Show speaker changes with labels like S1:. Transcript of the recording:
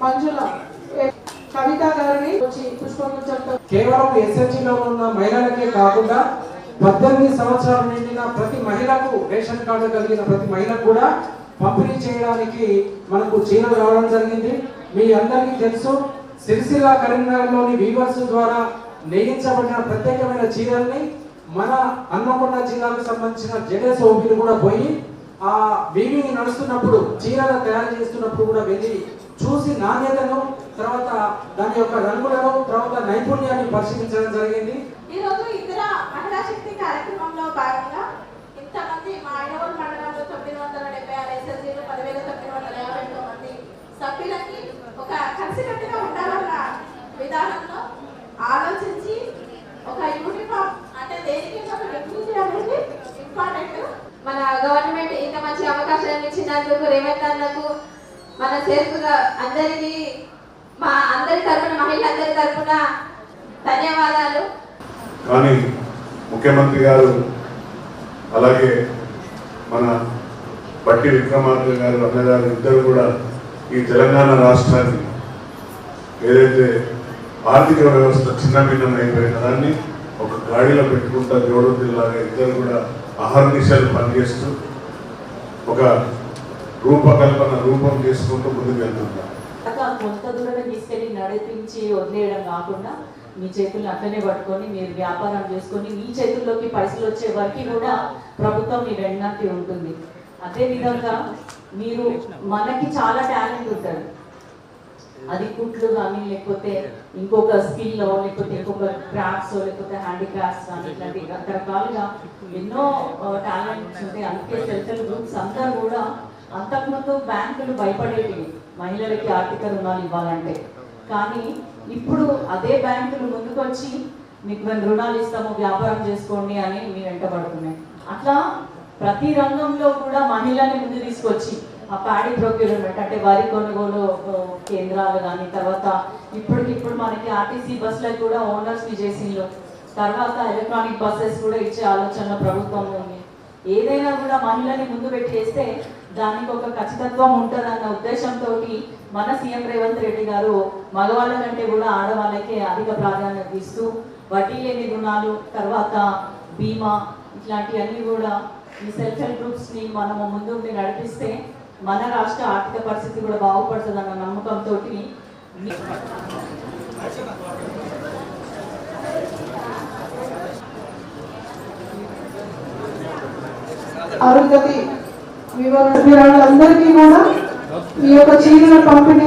S1: మంజుల ఏ- కవిత గారిని
S2: కేవలం ఎస్హెచ్లో ఉన్న మహిళలకే కాకుండా పద్దెనిమిది సంవత్సరాలు నిండిన ప్రతి మహిళకు రేషన్ కార్డు కలిగిన ప్రతి మహిళకు కూడా పంపిణీ చేయడానికి మనకు చీరలు రావడం జరిగింది. మీ అందరికీ తెలుసు సిరిసిల్ల కరీంనగర్లోని వీవర్స్ ద్వారా నేయించబడిన ప్రత్యేకమైన చీరల్ని మన హన్మకొండ జిల్లాకు సంబంధించిన జెడెస్ ఓపీలు కూడా పోయి ఆ వీవింగ్ నడుస్తున్నప్పుడు చీరలు తయారు చేస్తున్నప్పుడు కూడా వెళ్ళి చూసి నాణ్యతను తర్వాత దాని యొక్క రంగులను తర్వాత నైపుణ్యాన్ని పరిశీలించడం జరిగింది.
S3: ఈ రోజు ఇతర మహిళా శక్తి కార్యక్రమంలో భాగంగా విధానంలో ఆలోచించి ఒక యూనిఫామ్ అంటే దేనికి ఒక అనేది ఇంపార్టెంట్
S4: మన గవర్నమెంట్ ఇంత మంచి అవకాశాలు ఇచ్చినందుకు రేవంత్ అన్నకు మన సేఫ్గా అందరికీ మా అందరి తరపున మహిళలందరి తరపున ధన్యవాదాలు.
S5: కానీ ముఖ్యమంత్రి గారు అలాగే మన బట్టి విక్రమార్క గారు అన్నగారు ఇద్దరు కూడా ఈ తెలంగాణ రాష్ట్రాన్ని ఏదైతే ఆర్థిక వ్యవస్థ చిన్నభిన్నం అయిపోయిన దాన్ని ఒక గాడిలో పెట్టుకుంటా జోడులాగా ఇద్దరు కూడా అహర్నిశలు పనిచేస్తూ ఒక రూపకల్పన రూపం చేసుకుంటూ ముందుకు వెళ్తున్నారు.
S6: అట్లా కొంత దూరం తీసుకెళ్ళి నడిపించి వదిలేయడం కాకుండా మీ చేతుల్ని అట్లనే పట్టుకొని మీరు వ్యాపారం చేసుకొని మీ చేతుల్లోకి పైసలు వచ్చే వరకు కూడా ప్రభుత్వం మీ వెన్నట్టు ఉంటుంది. అదే విధంగా మీరు మనకి చాలా టాలెంట్ ఉంటుంది. అది కుట్లు కానీ లేకపోతే ఇంకొక స్కిల్ లేకపోతే ఇంకొక క్రాఫ్ట్స్ లేకపోతే హ్యాండిక్రాఫ్ట్స్ కానీ ఇట్లాంటి రకరకాలుగా ఎన్నో టాలెంట్స్ ఉంటాయి. అందుకే సెల్ఫ్ గ్రూప్స్ అంతా కూడా అంతకుముందు బ్యాంకులు భయపడేవి. మహిళలకి ఆర్థిక రుణాలు ఇవ్వాలంటే. కానీ ఇప్పుడు అదే బ్యాంకులు ముందుకొచ్చి మీకు మేము రుణాలు ఇస్తాము వ్యాపారం చేసుకోండి అని మీ వెంటబడుతున్నాయి అట్లా ప్రతి రంగంలో కూడా మహిళని ముందు తీసుకొచ్చి ప్యాడీ ప్రొక్యూర్మెంట్ అంటే వరి కొనుగోలు కేంద్రాలు కానీ తర్వాత ఇప్పటికిప్పుడు మనకి ఆర్టీసీ బస్సులకు కూడా ఓనర్స్ చేసిండ్రు. తర్వాత ఎలక్ట్రానిక్ బస్సెస్ కూడా ఇచ్చే ఆలోచన ప్రభుత్వం ఉంది. ఏదైనా కూడా మహిళని ముందు పెట్టేస్తే దానికి ఒక ఖచ్చితత్వం ఉంటుందన్న ఉద్దేశంతో మన సీఎం రేవంత్ రెడ్డి గారు మగవాళ్ళ కంటే కూడా ఆడవాళ్ళకే అధిక ప్రాధాన్యత ఇస్తూ వడ్డీ లేని రుణాలు తర్వాత బీమా ఇట్లాంటివన్నీ కూడా ఈ సెల్ఫ్ హెల్ప్ గ్రూప్స్ని మనము ముందుండి నడిపిస్తే మన రాష్ట్ర ఆర్థిక పరిస్థితి కూడా బాగుపడుతుందన్న నమ్మకంతో
S1: అరుంధతి అందరికీ కూడా ఈ యొక్క చీరల పంపిణీ